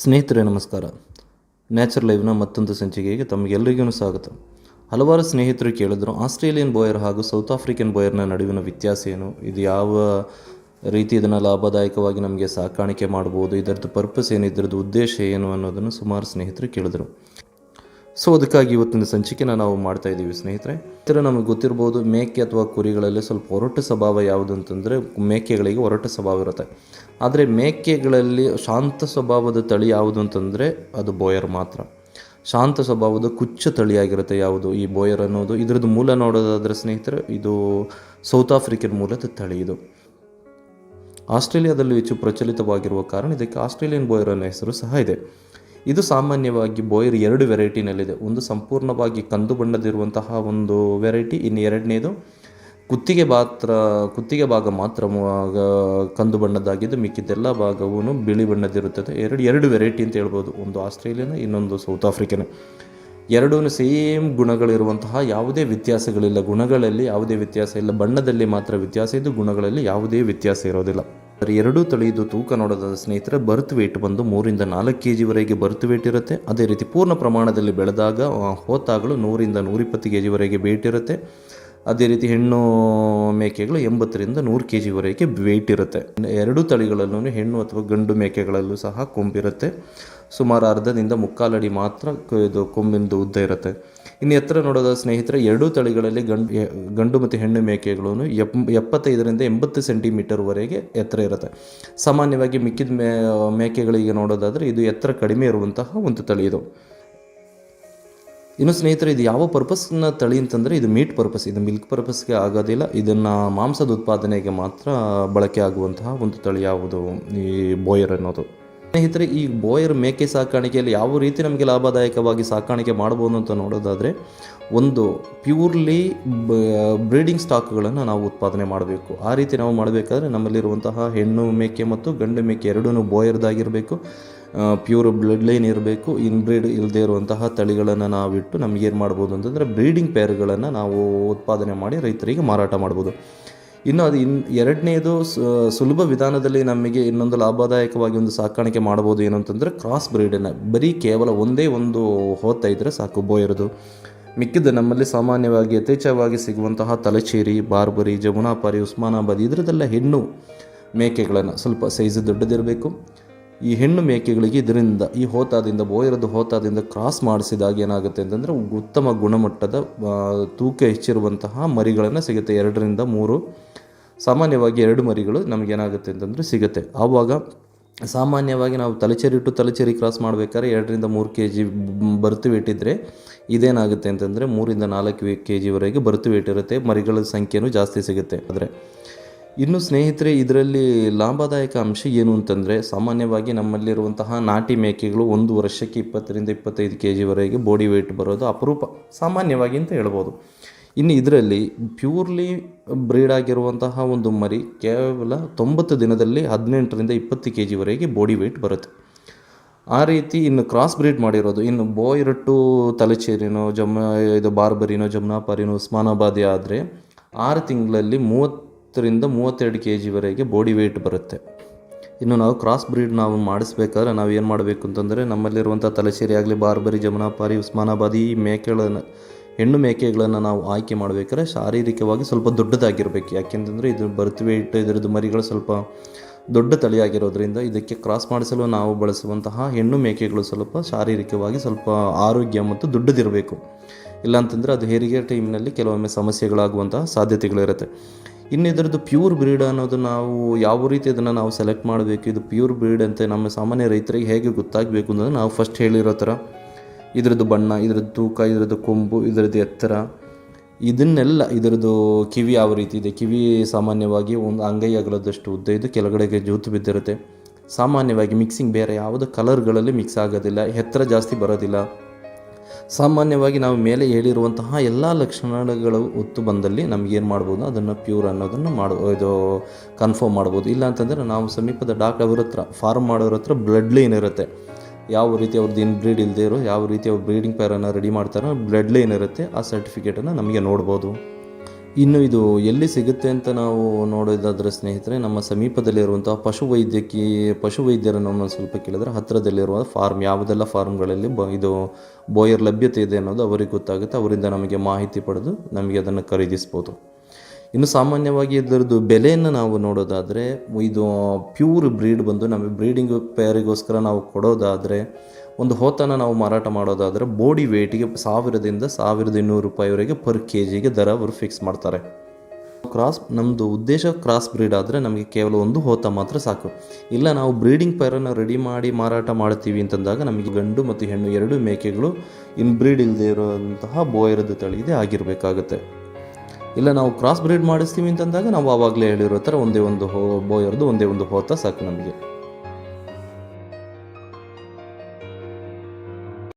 ಸ್ನೇಹಿತರೆ, ನಮಸ್ಕಾರ. ನ್ಯಾಚರ್ ಲೈವ್ನ ಮತ್ತೊಂದು ಸಂಚಿಕೆಗೆ ತಮಗೆಲ್ಲರಿಗೂ ಸ್ವಾಗತ. ಹಲವಾರು ಸ್ನೇಹಿತರು ಕೇಳಿದ್ರು, ಆಸ್ಟ್ರೇಲಿಯನ್ ಬಾಯರ್ ಹಾಗೂ ಸೌತ್ ಆಫ್ರಿಕನ್ ಬಾಯರ್ನ ನಡುವಿನ ವ್ಯತ್ಯಾಸ ಏನು? ಇದು ಯಾವ ರೀತಿ ಇದನ್ನು ಲಾಭದಾಯಕವಾಗಿ ನಮಗೆ ಸಾಕಾಣಿಕೆ ಮಾಡ್ಬೋದು? ಇದರದ್ದು ಪರ್ಪಸ್ ಏನು? ಇದರದ್ದು ಉದ್ದೇಶ ಏನು? ಅನ್ನೋದನ್ನು ಸುಮಾರು ಸ್ನೇಹಿತರು ಕೇಳಿದ್ರು. ಸೊ ಅದಕ್ಕಾಗಿ ಇವತ್ತಿನ ಸಂಚಿಕೆನ ನಾವು ಮಾಡ್ತಾ ಇದ್ದೀವಿ ಸ್ನೇಹಿತರೆ. ಇತರ ನಮಗೆ ಗೊತ್ತಿರ್ಬೋದು ಮೇಕೆ ಅಥವಾ ಕುರಿಗಳಲ್ಲಿ ಸ್ವಲ್ಪ ಒರಟು ಸ್ವಭಾವ ಯಾವುದು ಅಂತಂದರೆ ಮೇಕೆಗಳಿಗೆ ಒರಟು ಸ್ವಭಾವ ಇರುತ್ತೆ. ಆದರೆ ಮೇಕೆಗಳಲ್ಲಿ ಶಾಂತ ಸ್ವಭಾವದ ತಳಿ ಯಾವುದು ಅಂತಂದರೆ ಅದು ಬೋಯರ್ ಮಾತ್ರ. ಶಾಂತ ಸ್ವಭಾವದ ಕುಚ್ಚ ತಳಿಯಾಗಿರುತ್ತೆ ಯಾವುದು, ಈ ಬೋಯರ್ ಅನ್ನೋದು. ಇದರದ್ದು ಮೂಲ ನೋಡೋದಾದರೆ ಸ್ನೇಹಿತರೆ, ಇದು ಸೌತ್ ಆಫ್ರಿಕನ್ ಮೂಲದ ತಳಿ ಇದು. ಆಸ್ಟ್ರೇಲಿಯಾದಲ್ಲಿ ಹೆಚ್ಚು ಪ್ರಚಲಿತವಾಗಿರುವ ಕಾರಣ ಇದಕ್ಕೆ ಆಸ್ಟ್ರೇಲಿಯನ್ ಬೋಯರ್ ಅನ್ನೋ ಹೆಸರು ಸಹ ಇದೆ. ಇದು ಸಾಮಾನ್ಯವಾಗಿ ಬೋಯರ್ ಎರಡು ವೆರೈಟಿನಲ್ಲಿದೆ ಒಂದು ಸಂಪೂರ್ಣವಾಗಿ ಕಂದು ಬಣ್ಣದಿರುವಂತಹ ಒಂದು ವೆರೈಟಿ ಇನ್ನು ಎರಡನೇದು ಕುತ್ತಿಗೆ ಮಾತ್ರ ಕುತ್ತಿಗೆ ಭಾಗ ಮಾತ್ರ ಕಂದು ಬಣ್ಣದ್ದಾಗಿದ್ದು ಮಿಕ್ಕಿದ್ದೆಲ್ಲ ಭಾಗವೂ ಬಿಳಿ ಬಣ್ಣದಿರುತ್ತದೆ. ಎರಡು ಎರಡು ವೆರೈಟಿ ಅಂತ ಹೇಳ್ಬೋದು. ಒಂದು ಆಸ್ಟ್ರೇಲಿಯನ್, ಇನ್ನೊಂದು ಸೌತ್ ಆಫ್ರಿಕನ್. ಎರಡೂ ಸೇಮ್ ಗುಣಗಳಿರುವಂತಹ ಯಾವುದೇ ವ್ಯತ್ಯಾಸಗಳಿಲ್ಲ. ಗುಣಗಳಲ್ಲಿ ಯಾವುದೇ ವ್ಯತ್ಯಾಸ ಇಲ್ಲ. ಬಣ್ಣದಲ್ಲಿ ಮಾತ್ರ ವ್ಯತ್ಯಾಸ ಇದ್ದು, ಗುಣಗಳಲ್ಲಿ ಯಾವುದೇ ವ್ಯತ್ಯಾಸ ಇರೋದಿಲ್ಲ. ಎರಡೂ ತಳಿಯದು ತೂಕ ನೋಡೋದಾದ ಸ್ನೇಹಿತರೆ ಬರ್ತ್ ವೇಟ್ ಬಂದು ಮೂರಿಂದ ನಾಲ್ಕು ಕೆ ಜಿವರೆಗೆ ಬರ್ತ್ ವೇಟ್ ಇರುತ್ತೆ. ಅದೇ ರೀತಿ ಪೂರ್ಣ ಪ್ರಮಾಣದಲ್ಲಿ ಬೆಳೆದಾಗ ಹೋತಾಗಳು ನೂರಿಂದ ನೂರಿಪ್ಪತ್ತು ಕೆ ಜಿವರೆಗೆ ವೇಟ್ ಇರುತ್ತೆ. ಅದೇ ರೀತಿ ಹೆಣ್ಣು ಮೇಕೆಗಳು ಎಂಬತ್ತರಿಂದ ನೂರು ಕೆ ಜಿವರೆಗೆ ವೇಟ್ ಇರುತ್ತೆ. ಎರಡೂ ತಳಿಗಳಲ್ಲೂ ಹೆಣ್ಣು ಅಥವಾ ಗಂಡು ಮೇಕೆಗಳಲ್ಲೂ ಸಹ ಕೊಂಬಿರುತ್ತೆ. ಸುಮಾರು ಅರ್ಧದಿಂದ ಮುಕ್ಕಾಲಡಿ ಮಾತ್ರ ಇದು ಕೊಂಬಿಂದು ಉದ್ದ ಇರುತ್ತೆ. ಇನ್ನು ಎತ್ತರ ನೋಡೋದ ಸ್ನೇಹಿತರೆ, ಎರಡೂ ತಳಿಗಳಲ್ಲಿ ಗಂಡು ಗಂಡು ಮತ್ತು ಹೆಣ್ಣು ಮೇಕೆಗಳು ಎಪ್, ಎಪ್ಪತ್ತೈದರಿಂದ ಎಂಬತ್ತು ಸೆಂಟಿಮೀಟರ್ವರೆಗೆ ಎತ್ತರ ಇರುತ್ತೆ. ಸಾಮಾನ್ಯವಾಗಿ ಮಿಕ್ಕಿದ ಮೇ, ಮೇಕೆಗಳಿಗೆ ನೋಡೋದಾದರೆ ಇದು ಎತ್ತರ ಕಡಿಮೆ ಇರುವಂತಹ ಒಂದು ತಳಿ ಇದು. ಇನ್ನು ಸ್ನೇಹಿತರೆ, ಇದು ಯಾವ ಪರ್ಪಸ್ನ ತಳಿ ಅಂತಂದರೆ ಇದು ಮೀಟ್ ಪರ್ಪಸ್. ಇದು ಮಿಲ್ಕ್ ಪರ್ಪಸ್ಗೆ ಆಗೋದಿಲ್ಲ. ಇದನ್ನು ಮಾಂಸದ ಉತ್ಪಾದನೆಗೆ ಮಾತ್ರ ಬಳಕೆ ಆಗುವಂತಹ ಒಂದು ತಳಿ ಯಾವುದು ಈ ಬೋಯರ್ ಅನ್ನೋದು. ಸ್ನೇಹಿತರೆ, ಈ ಬೋಯರ್ ಮೇಕೆ ಸಾಕಾಣಿಕೆಯಲ್ಲಿ ಯಾವ ರೀತಿ ನಮಗೆ ಲಾಭದಾಯಕವಾಗಿ ಸಾಕಾಣಿಕೆ ಮಾಡ್ಬೋದು ಅಂತ ನೋಡೋದಾದರೆ, ಒಂದು ಪ್ಯೂರ್ಲಿ ಬ್ರೀಡಿಂಗ್ ಸ್ಟಾಕ್ಗಳನ್ನು ನಾವು ಉತ್ಪಾದನೆ ಮಾಡಬೇಕು. ಆ ರೀತಿ ನಾವು ಮಾಡಬೇಕಾದ್ರೆ ನಮ್ಮಲ್ಲಿರುವಂತಹ ಹೆಣ್ಣು ಮೇಕೆ ಮತ್ತು ಗಂಡು ಮೇಕೆ ಎರಡೂ ಬೋಯರ್ದಾಗಿರಬೇಕು ಪ್ಯೂರ್ ಬ್ಲಡ್ ಲೈನ್ ಇರಬೇಕು. ಇನ್ಬ್ರೀಡ್ ಇಲ್ಲದೇ ಇರುವಂತಹ ತಳಿಗಳನ್ನು ನಾವಿಟ್ಟು ನಮಗೇನು ಮಾಡ್ಬೋದು ಅಂತಂದರೆ ಬ್ರೀಡಿಂಗ್ ಪೇರ್ಗಳನ್ನು ನಾವು ಉತ್ಪಾದನೆ ಮಾಡಿ ರೈತರಿಗೆ ಮಾರಾಟ ಮಾಡ್ಬೋದು. ಇನ್ನು ಅದು ಇನ್ ಎರಡನೇದು ಸುಲಭ ವಿಧಾನದಲ್ಲಿ ನಮಗೆ ಇನ್ನೊಂದು ಲಾಭದಾಯಕವಾಗಿ ಒಂದು ಸಾಕಾಣಿಕೆ ಮಾಡ್ಬೋದು ಏನು ಅಂತಂದರೆ ಕ್ರಾಸ್ ಬ್ರೀಡನ್ನು ಬರೀ ಕೇವಲ ಒಂದೇ ಒಂದು ಹೋತಾ ಇದ್ದರೆ ಸಾಕು ಬೋಯರದು. ಮಿಕ್ಕಿದ್ದು ನಮ್ಮಲ್ಲಿ ಸಾಮಾನ್ಯವಾಗಿ ಯಥೇಚ್ಛವಾಗಿ ಸಿಗುವಂತಹ ತಲಚೇರಿ, ಬಾರ್ಬರಿ, ಜಮುನಾಪಾರಿ, ಉಸ್ಮಾನಾಬಾದ್ ಇದರದೆಲ್ಲ ಹೆಣ್ಣು ಮೇಕೆಗಳನ್ನು ಸ್ವಲ್ಪ ಸೈಜ್ ದೊಡ್ಡದಿರಬೇಕು. ಈ ಹೆಣ್ಣು ಮೇಕೆಗಳಿಗೆ ಇದರಿಂದ, ಈ ಹೋತಾದಿಂದ, ಬೋಯರದ ಹೋತಾದಿಂದ ಕ್ರಾಸ್ ಮಾಡಿಸಿದಾಗ ಏನಾಗುತ್ತೆ ಅಂತಂದರೆ ಉತ್ತಮ ಗುಣಮಟ್ಟದ ತೂಕ ಹೆಚ್ಚಿರುವಂತಹ ಮರಿಗಳನ್ನು ಸಿಗುತ್ತೆ. ಎರಡರಿಂದ ಮೂರು, ಸಾಮಾನ್ಯವಾಗಿ ಎರಡು ಮರಿಗಳು ನಮಗೇನಾಗುತ್ತೆ ಅಂತಂದರೆ ಸಿಗುತ್ತೆ. ಆವಾಗ ಸಾಮಾನ್ಯವಾಗಿ ನಾವು ತಲೆಚೇರಿ ಇಟ್ಟು ತಲೆಚೇರಿ ಕ್ರಾಸ್ ಮಾಡಬೇಕಾದ್ರೆ ಎರಡರಿಂದ ಮೂರು ಕೆ ಜಿ ಬರ್ತು ಇಟ್ಟಿದ್ದರೆ ಇದೇನಾಗುತ್ತೆ ಅಂತಂದರೆ ಮೂರಿಂದ ನಾಲ್ಕು ಕೆ ಜಿವರೆಗೆ ಬರ್ತು ಇರುತ್ತೆ. ಮರಿಗಳ ಸಂಖ್ಯೆನೂ ಜಾಸ್ತಿ ಸಿಗುತ್ತೆ. ಆದರೆ ಇನ್ನು ಸ್ನೇಹಿತರೆ, ಇದರಲ್ಲಿ ಲಾಭದಾಯಕ ಅಂಶ ಏನು ಅಂತಂದರೆ, ಸಾಮಾನ್ಯವಾಗಿ ನಮ್ಮಲ್ಲಿರುವಂತಹ ನಾಟಿ ಮೇಕೆಗಳು ಒಂದು ವರ್ಷಕ್ಕೆ ಇಪ್ಪತ್ತರಿಂದ ಇಪ್ಪತ್ತೈದು ಕೆ ಜಿವರೆಗೆ ಬಾಡಿ ವೆಯ್ಟ್ ಬರೋದು ಅಪರೂಪ, ಸಾಮಾನ್ಯವಾಗಿ ಅಂತ ಹೇಳ್ಬೋದು. ಇನ್ನು ಇದರಲ್ಲಿ ಪ್ಯೂರ್ಲಿ ಬ್ರೀಡ್ ಆಗಿರುವಂತಹ ಒಂದು ಮರಿ ಕೇವಲ ತೊಂಬತ್ತು ದಿನದಲ್ಲಿ ಹದಿನೆಂಟರಿಂದ ಇಪ್ಪತ್ತು ಕೆ ಜಿವರೆಗೆ ಬಾಡಿ ವೆಯ್ಟ್ ಬರುತ್ತೆ. ಆ ರೀತಿ ಇನ್ನು ಕ್ರಾಸ್ ಬ್ರೀಡ್ ಮಾಡಿರೋದು, ಇನ್ನು ಬೋಯಿರಟ್ಟು ತಲೆಚೇರಿನೋ, ಜಮ್ ಇದು ಬಾರ್ಬರಿನೋ, ಜಮ್ನಾಪಾರಿನೋ, ಉಸ್ಮಾನಾಬಾದಿ ಆದರೆ ಆರು ತಿಂಗಳಲ್ಲಿ ಮೂವತ್ತರಿಂದ ಮೂವತ್ತೆರಡು ಕೆ ಜಿವರೆಗೆ ಬಾಡಿ ವೆಯ್ಟ್ ಬರುತ್ತೆ. ಇನ್ನು ನಾವು ಕ್ರಾಸ್ ಬ್ರೀಡ್ ನಾವು ಮಾಡಿಸ್ಬೇಕಾದ್ರೆ ನಾವು ಏನು ಮಾಡಬೇಕು ಅಂತಂದರೆ ನಮ್ಮಲ್ಲಿರುವಂಥ ತಲಶೇರಿ ಆಗಲಿ, ಬಾರ್ಬರಿ, ಜಮುನಾಪಾರಿ, ಉಸ್ಮಾನಾಬಾದಿ, ಈ ಮೇಕೆಗಳನ್ನು, ಹೆಣ್ಣು ಮೇಕೆಗಳನ್ನು ನಾವು ಆಯ್ಕೆ ಮಾಡಬೇಕಾದ್ರೆ ಶಾರೀರಿಕವಾಗಿ ಸ್ವಲ್ಪ ದೊಡ್ಡದಾಗಿರಬೇಕು. ಯಾಕೆಂತಂದರೆ ಇದು ಬರ್ತ್ ವೇಟ್ ಇದರದ್ದು ಮರಿಗಳು ಸ್ವಲ್ಪ ದೊಡ್ಡ ತಳಿಯಾಗಿರೋದ್ರಿಂದ ಇದಕ್ಕೆ ಕ್ರಾಸ್ ಮಾಡಿಸಲು ನಾವು ಬಳಸುವಂತಹ ಹೆಣ್ಣು ಮೇಕೆಗಳು ಸ್ವಲ್ಪ ಶಾರೀರಿಕವಾಗಿ ಸ್ವಲ್ಪ ಆರೋಗ್ಯ ಮತ್ತು ದೊಡ್ಡದಿರಬೇಕು. ಇಲ್ಲಾಂತಂದರೆ ಅದು ಹೆರಿಗೆ ಟೈಮ್ನಲ್ಲಿ ಕೆಲವೊಮ್ಮೆ ಸಮಸ್ಯೆಗಳಾಗುವಂತಹ ಸಾಧ್ಯತೆಗಳಿರುತ್ತೆ. ಇನ್ನು ಇದರದ್ದು ಪ್ಯೂರ್ ಬ್ರೀಡ್ ಅನ್ನೋದು ನಾವು ಯಾವ ರೀತಿ ಅದನ್ನು ನಾವು ಸೆಲೆಕ್ಟ್ ಮಾಡಬೇಕು, ಇದು ಪ್ಯೂರ್ ಬ್ರೀಡ್ ಅಂತ ನಮ್ಮ ಸಾಮಾನ್ಯ ರೈತರಿಗೆ ಹೇಗೆ ಗೊತ್ತಾಗಬೇಕು ಅನ್ನೋದು ನಾವು ಫಸ್ಟ್ ಹೇಳಿರೋ ಥರ. ಇದರದ್ದು ಬಣ್ಣ, ಇದರದ್ದು ತೂಕ, ಇದರದ್ದು ಕೊಂಬು, ಇದರದ್ದು ಎತ್ತರ. ಇದನ್ನೆಲ್ಲ ಇದರದ್ದು ಕಿವಿ ಯಾವ ರೀತಿ ಇದೆ? ಕಿವಿ ಸಾಮಾನ್ಯವಾಗಿ ಒಂದು ಅಂಗೈ ಅಗಲದಷ್ಟು ಉದ್ದ ಇದು ಕೆಳಗಡೆಗೆ ಜೂತು ಬಿದ್ದಿರುತ್ತೆ. ಸಾಮಾನ್ಯವಾಗಿ ಮಿಕ್ಸಿಂಗ್ ಬೇರೆ ಯಾವುದೇ ಕಲರ್ಗಳಲ್ಲಿ ಮಿಕ್ಸ್ ಆಗೋದಿಲ್ಲ, ಎತ್ತರ ಜಾಸ್ತಿ ಬರೋದಿಲ್ಲ. ಸಾಮಾನ್ಯವಾಗಿ ನಾವು ಮೇಲೆ ಹೇಳಿರುವಂತಹ ಎಲ್ಲ ಲಕ್ಷಣಗಳು ಒತ್ತು ಬಂದಲ್ಲಿ ನಮಗೇನು ಮಾಡ್ಬೋದು? ಅದನ್ನು ಪ್ಯೂರ್ ಅನ್ನೋದನ್ನು ಮಾಡ, ಇದು ಕನ್ಫರ್ಮ್ ಮಾಡ್ಬೋದು. ಇಲ್ಲ ಅಂತಂದರೆ ನಾವು ಸಮೀಪದ ಡಾಕ್ಟರ್ ಅವ್ರ ಹತ್ರ ಫಾರ್ಮ್ ಮಾಡೋರ ಹತ್ರ ಬ್ಲಡ್ ಲೈನ್ ಇರುತ್ತೆ. ಯಾವ ರೀತಿ ಅವ್ರದ್ದು ಇನ್ ಬ್ರೀಡ್ ಇಲ್ಲದೆ ಇರೋ, ಯಾವ ರೀತಿ ಅವ್ರು ಬ್ರೀಡಿಂಗ್ ಪೈರನ್ನು ರೆಡಿ ಮಾಡ್ತಾರೋ ಬ್ಲಡ್ ಲೈನ್ ಇರುತ್ತೆ. ಆ ಸರ್ಟಿಫಿಕೇಟನ್ನು ನಮಗೆ ನೋಡ್ಬೋದು. ಇನ್ನು ಇದು ಎಲ್ಲಿ ಸಿಗುತ್ತೆ ಅಂತ ನಾವು ನೋಡೋದಾದರೆ ಸ್ನೇಹಿತರೆ, ನಮ್ಮ ಸಮೀಪದಲ್ಲಿರುವಂಥ ಪಶು ವೈದ್ಯಕೀಯ ಪಶು ನಾವು ಸ್ವಲ್ಪ ಕೇಳಿದರೆ ಹತ್ತಿರದಲ್ಲಿರುವ ಫಾರ್ಮ್, ಯಾವುದೆಲ್ಲ ಫಾರ್ಮ್ಗಳಲ್ಲಿ ಬ, ಇದು ಬೋಯರ್ ಲಭ್ಯತೆ ಇದೆ ಅನ್ನೋದು ಅವರಿಗೆ ಗೊತ್ತಾಗುತ್ತೆ, ಅವರಿಂದ ನಮಗೆ ಮಾಹಿತಿ ಪಡೆದು ನಮಗೆ ಅದನ್ನು ಖರೀದಿಸ್ಬೋದು. ಇನ್ನು ಸಾಮಾನ್ಯವಾಗಿ ಇದರದ್ದು ಬೆಲೆಯನ್ನು ನಾವು ನೋಡೋದಾದರೆ, ಇದು ಪ್ಯೂರ್ ಬ್ರೀಡ್ ಬಂದು ನಮಗೆ ಬ್ರೀಡಿಂಗ್ ಪೇರಿಗೋಸ್ಕರ ನಾವು ಕೊಡೋದಾದರೆ, ಒಂದು ಹೋತನ ನಾವು ಮಾರಾಟ ಮಾಡೋದಾದರೆ ಬೋಡಿ ವೇಟಿಗೆ ಸಾವಿರದಿಂದ ಸಾವಿರದ ಇನ್ನೂರು ರೂಪಾಯಿವರೆಗೆ ಪರ್ ಕೆ ಜಿಗೆ ದರ ಅವರು ಫಿಕ್ಸ್ ಮಾಡ್ತಾರೆ. ಕ್ರಾಸ್ ನಮ್ಮದು ಉದ್ದೇಶ ಕ್ರಾಸ್ ಬ್ರೀಡ್ ಆದರೆ ನಮಗೆ ಕೇವಲ ಒಂದು ಹೋತ ಮಾತ್ರ ಸಾಕು. ಇಲ್ಲ ನಾವು ಬ್ರೀಡಿಂಗ್ ಪೈರನ್ನು ರೆಡಿ ಮಾಡಿ ಮಾರಾಟ ಮಾಡ್ತೀವಿ ಅಂತಂದಾಗ ನಮಗೆ ಗಂಡು ಮತ್ತು ಹೆಣ್ಣು ಎರಡು ಮೇಕೆಗಳು ಇನ್ ಬ್ರೀಡ್ ಇಲ್ಲದೆ ಇರುವಂತಹ ಬೋಯರದ ತಳಿ ಇದೆ ಆಗಿರಬೇಕಾಗುತ್ತೆ. ಇಲ್ಲ, ನಾವು ಕ್ರಾಸ್ ಬ್ರೀಡ್ ಮಾಡಿಸ್ತೀವಿ ಅಂತಂದಾಗ ನಾವು ಆವಾಗಲೇ ಹೇಳಿರೋ ಥರ ಒಂದೇ ಒಂದು ಹೋ ಬೋಯರ್ದು ಒಂದೇ ಒಂದು ಹೋತ ಸಾಕು ನಮಗೆ.